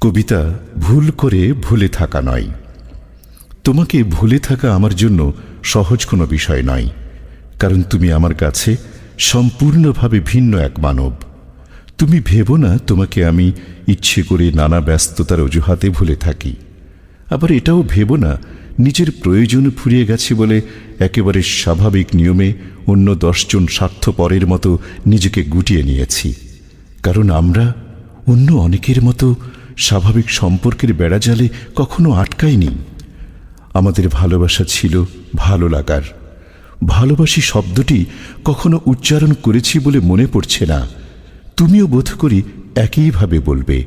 কবিতা ভুল করে ভুলে থাকা নয়। তোমাকে ভুলে থাকা আমার জন্য সহজ কোনো বিষয় নয়, কারণ তুমি আমার কাছে সম্পূর্ণভাবে ভিন্ন এক মানব। তুমি ভেবো না তোমাকে আমি ইচ্ছে করে নানা ব্যস্ততার অজুহাতে ভুলে থাকি। আবার এটাও ভেবো না নিজের প্রয়োজন ফুরিয়ে গেছে বলে একেবারে স্বাভাবিক নিয়মে অন্য দশজন স্বার্থপরের মতো নিজেকে গুটিয়ে নিয়েছি। কারণ আমরা অন্য অনেকের মতো স্বাভাবিক সম্পর্কের বেড়াজালে কখনো আটকায়নি। আমাদের ভালোবাসা ছিল ভালো লাগার ভালোবাসি শব্দটি কখনো উচ্চারণ করেছি বলে মনে পড়ছে না। তুমিও বোধ করি একইভাবে বলবে।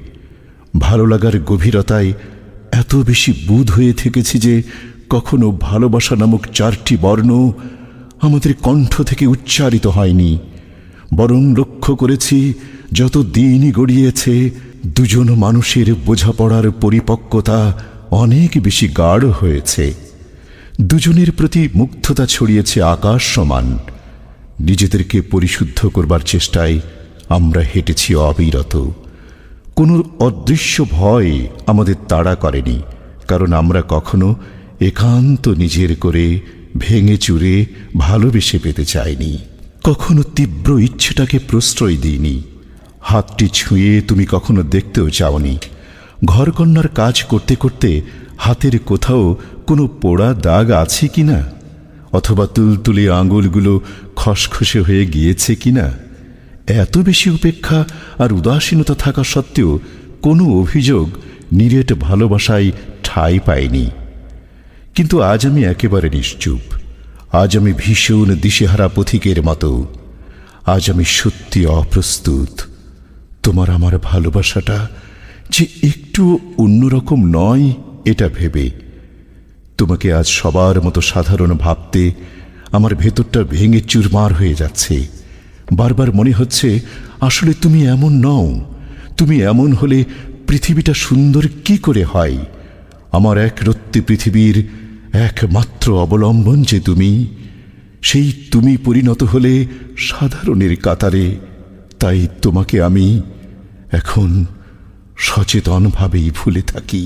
ভালো লাগার গভীরতায় এত বেশি বুধ হয়ে থেকেছি যে কখনো ভালোবাসা নামক চারটি বর্ণ আমাদের কণ্ঠ থেকে উচ্চারিত হয়নি। বরং লক্ষ্য করেছি যত দিনই গড়িয়েছে দুজন মানুষের বোঝাপড়ার পরিপক্কতা অনেক বেশি গাঢ় হয়েছে। দুজনের প্রতি মুগ্ধতা ছড়িয়েছে আকাশ সমান। নিজেদেরকে পরিশুদ্ধ করবার চেষ্টায় আমরা হেঁটেছি অবিরত। কোনো অদৃশ্য ভয় আমাদের তাড়া করেনি, কারণ আমরা কখনো একান্ত নিজের করে ভেঙে চুরে ভালোবেসে পেতে চাইনি। কখনো তীব্র ইচ্ছেটাকে প্রশ্রয় দিইনি। হাতটি ছুঁয়ে তুমি কখনো দেখতেও চাওনি। ঘরকন্যার কাজ করতে করতে হাতের কোথাও কোনো পোড়া দাগ আছে কিনা? অথবা তুলতুলে আঙুলগুলো খসখসে হয়ে গিয়েছে কিনা? এত বেশি উপেক্ষা আর উদাসীনতা থাকা সত্ত্বেও কোনো অভিযোগ নিরেট ভালোবাসায় ঠাঁই পায়নি কিন্তু আজ আমি একেবারে নিশ্চুপ। আজ আমি ভীষণ দিশেহারা পথিকের মতো। আজ আমি সত্যি অপ্রস্তুত। তোমার আমার ভালোবাসাটা যে একটু অন্যরকম নয়, এটা ভেবে। তোমাকে আজ সবার মতো সাধারণ ভাবতে আমার ভেতরটা ভেঙে চুরমার হয়ে যাচ্ছে। বারবার মনে হচ্ছে আসলে তুমি এমন নও, তুমি এমন হলে পৃথিবীটা সুন্দর কি করে হয়? আমার এক রত্তি পৃথিবীর একমাত্র অবলম্বন যে তুমি, সেই তুমি পরিণত হলে সাধারণের কাতারে, তাই তোমাকে আমি এখন সচেতনভাবেই ভুলে থাকি।